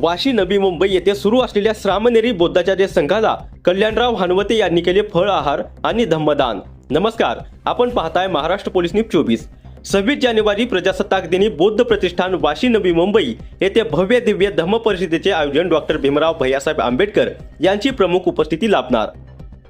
वाशी नवी मुंबई येथे सुरू असलेल्या श्रामनेरी बौद्धाचार्य संघाला कल्याणराव हनवते यांनी केले फळ आहार आणि धम्मदान. नमस्कार आपण पाहताय महाराष्ट्र पोलीस न्यूज चोवीस. सव्वीस जानेवारी प्रजासत्ताक दिनी बौद्ध प्रतिष्ठान वाशी नवी मुंबई येथे भव्य दिव्य धम्म परिषदेचे आयोजन डॉक्टर भीमराव भैयासाहेब आंबेडकर यांची प्रमुख उपस्थिती लाभणार.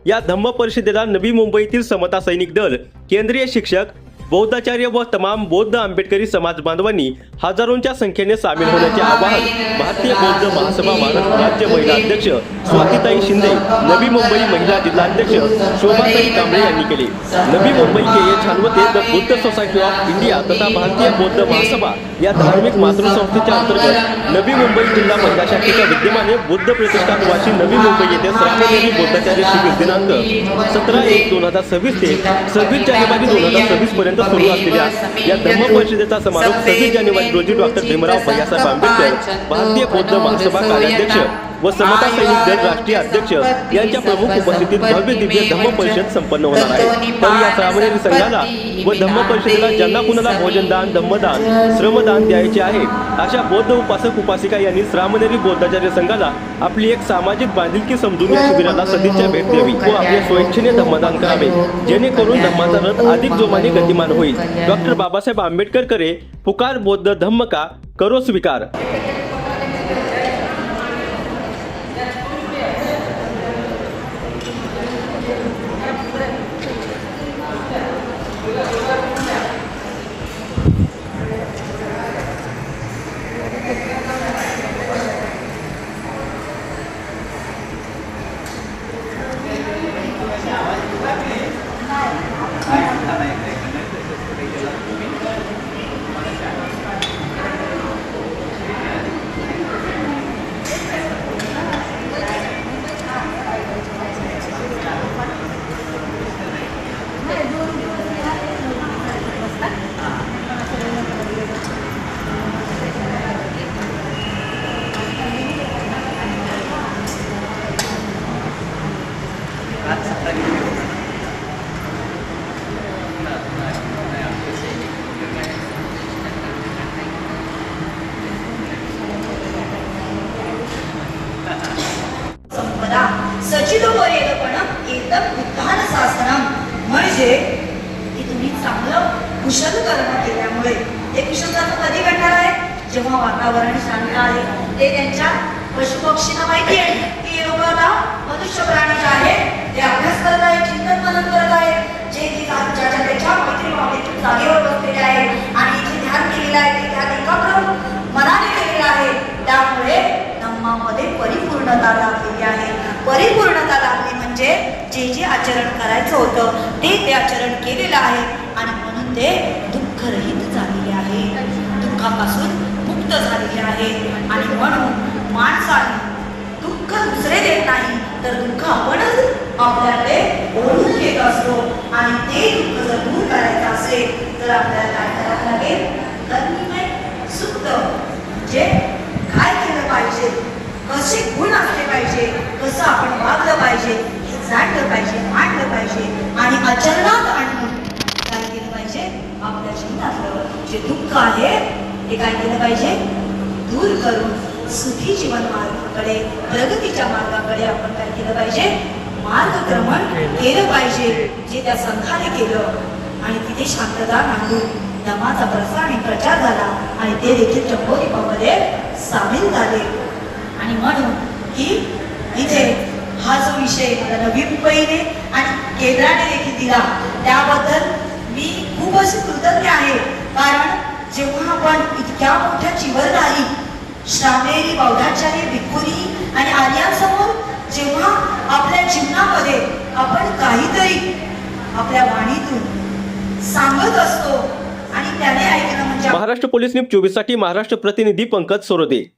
या धम्म परिषदेला नवी मुंबईतील समता सैनिक दल केंद्रीय शिक्षक बौद्धाचार्य व तमाम बौद्ध आंबेडकरी समाज बांधवांनी हजारोंच्या संख्येने सामील होण्याचे आवाहन भारतीय बौद्ध महासभा महाराष्ट्र राज्य महिला अध्यक्ष स्वातीताई शिंदे नवी मुंबई महिला जिल्हाध्यक्ष शोभाताई कांबळे यांनी केले. Navi Mumbai K Y Chhanvate the Buddhist society of India तथा भारतीय बौद्ध महासभा या धार्मिक मातृसंस्थेच्या अंतर्गत नवी मुंबई जिल्हा महिला शाखेच्या विद्यमाने बुद्ध प्रतिष्ठान वाशी नवी मुंबई येथे श्रावणेरी बुद्धाचार्य शिबिर दिनांक सतरा एक दोन हजार सव्वीस ते सव्वीस जानेवारी दोन हजार सव्वीस पर्यंत सुरू असलेल्या या धर्म परिषदेचा समारोप सव्वीस जानेवारी रोजी डॉक्टर भीमराव भैयासाहेब आंबेडकर भारतीय बौद्ध महासभा कार्याध्यक्ष व समता सैनिक दल राष्ट्रीय अध्यक्ष यांच्या प्रमुख उपस्थितीत भव्य दिव्य धम्म परिषद संपन्न होणार आहे. तर या श्रावणेरी संघाला व धम्म परिषदेला ज्यांना कुणाला भोजनदान धम्मदान श्रमदान द्यायचे आहे अशा बौद्ध उपासक उपासिका यांनी श्रामनेरी बौद्धाचार्य संघाला आपली एक सामाजिक बांधिलकी समजून या शिबिराला सदिच्छा भेट द्यावी व आपल्या स्वेच्छेने धम्मदान करावे. जेणेकरून धम्माचा रथ अधिक जोमाने गतिमान होईल. डॉक्टर बाबासाहेब आंबेडकर करे पुकार बौद्ध धम्म का? करो स्वीकार. संपदा एकदम उद्धार शासनम म्हणजे की तुम्ही चांगलं कुशल कर्म केल्यामुळे. ते कुशल कर्म कधी घडणार आहे? जेव्हा वातावरण शांत आहे ते त्यांच्या पशुपक्षींना माहिती आहे. की हे लोक आता मनुष्य प्राणी जे आहे ते अभ्यास करत आहे चिंतन मनन करत आहे जे की जा- ज्याच्या त्याच्या मैत्री भावनेतून जागेवर बसलेले आहे आणि जे ध्यान केलेलं आहे ते ध्यान एकाग्र मनाने केलेलं आहे त्यामुळे धम्मामध्ये परिपूर्णता लाभलेली आहे परिपूर्णता लाभली म्हणजे जे जे आचरण करायचं होतं ते ते आचरण केलेलं आहे आणि म्हणून ते दुःखरहित झालेले आहे. दुःखापासून मुक्त झालेले आहे. आणि म्हणून माणसाने दुःख दुसरे देत नाही तर दुःख आपणच आपल्याकडे ओढून घेत असतो. आणि ते दुःख जर दूर करायचं असेल तर आपल्याला काय करावं लागेल कर्मिमय सुप्त म्हणजे काय केलं पाहिजे कसे गुण असले पाहिजे कसं आपण वागलं पाहिजे हे जाणलं पाहिजे मांडलं पाहिजे आणि आचरणात आणून काय केलं पाहिजे आपल्या जीवनातलं जे दुःख आहे काय केलं पाहिजे. दूर करून सुखी जीवन मार्गाकडे प्रगतीच्या मार्गाकडे आपण काय केलं पाहिजे? मार्गक्रमण केलं पाहिजे जे त्या संघाने केलं. आणि तिथे शांतता नांदून धर्माचा प्रसार आणि प्रचार झाला आणि ते देखील चंबोदीपामध्ये सामील झाले. आणि म्हणून की इथे हा जो विषय मला नवी मुंबईने आणि केंद्राने देखील दिला त्याबद्दल मी खूप अशी कृतज्ञ आहे. कारण जेव्हा आपण इतक्या मोठ्या चिवरदारी श्रामेरी बौद्धाचार्य भिक्खुनी आणि आर्यांसमोर जेव्हा आपल्या जीवनामध्ये आपण काहीतरी आपल्या वाणीतून सांगत असतो आणि त्याने ऐकणं म्हणजे महाराष्ट्र पोलीस न्यूज चोवीससाठी महाराष्ट्र प्रतिनिधी पंकज सोरोदे.